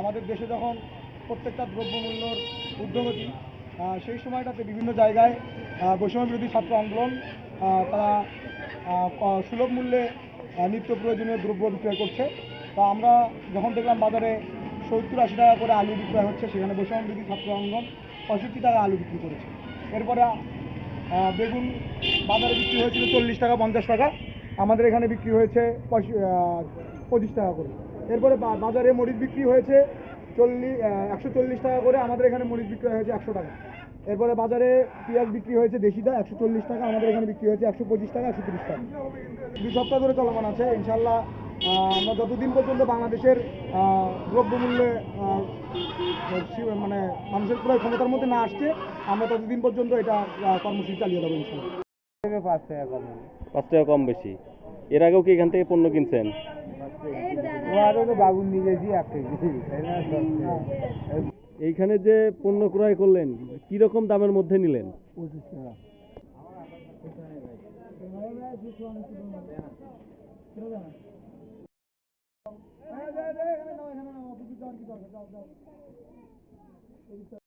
আমাদের দেশে যখন প্রত্যেকটা দ্রব্যমূল্যর ঊর্ধ্বগতি সেই সময়টাতে বিভিন্ন জায়গায় বৈষম্য বিরোধী ছাত্র আন্দোলন তারা সুলভ মূল্যে নিত্য প্রয়োজনীয় দ্রব্য বিক্রয় করছে। তো আমরা যখন দেখলাম বাজারে সত্তর আশি টাকা করে আলু বিক্রয় হচ্ছে, সেখানে বৈষম্য বিরোধী ছাত্র আন্দোলন পঁয়ষট্টি টাকা আলু বিক্রি করেছে। এরপরে বেগুন বাজারে বিক্রি হয়েছিল চল্লিশ টাকা, পঞ্চাশ টাকা। আমাদের এখানে বিক্রি হয়েছে পঁচিশ টাকা করে। এরপরে বা- বাজারে মরিচ বিক্রি হয়েছে চল্লিশ একশো চল্লিশ টাকা করে আমাদের এখানে মরিচ বিক্রি হয়েছে একশো টাকা। এরপরে বাজারে পেঁয়াজ বিক্রি হয়েছে দেশিটা একশো চল্লিশ টাকা আমাদের এখানে বিক্রি হয়েছে একশো পঁচিশ টাকা একশো তিরিশ টাকা। দুই সপ্তাহ ধরে চলমান আছে ইনশাল্লাহ আমরা যতদিন পর্যন্ত বাংলাদেশের আহ, দ্রব্যমূল্যে মানে মানুষের ক্রয় ক্ষমতার মধ্যে না আসছে আমরা ততদিন পর্যন্ত এটা কর্মসূচি চালিয়ে দেবো ইনশাল্লাহ পাঁচ টাকা কম পাঁচ টাকা কম বেশি। এর আগেও কি এখান থেকে পণ্য কিনছেন? বাগুন নিয়ে গেছি। এইখানে যে পণ্য ক্রয় করলেন কি রকম দামের মধ্যে নিলেন? পঁচিশ টাকা।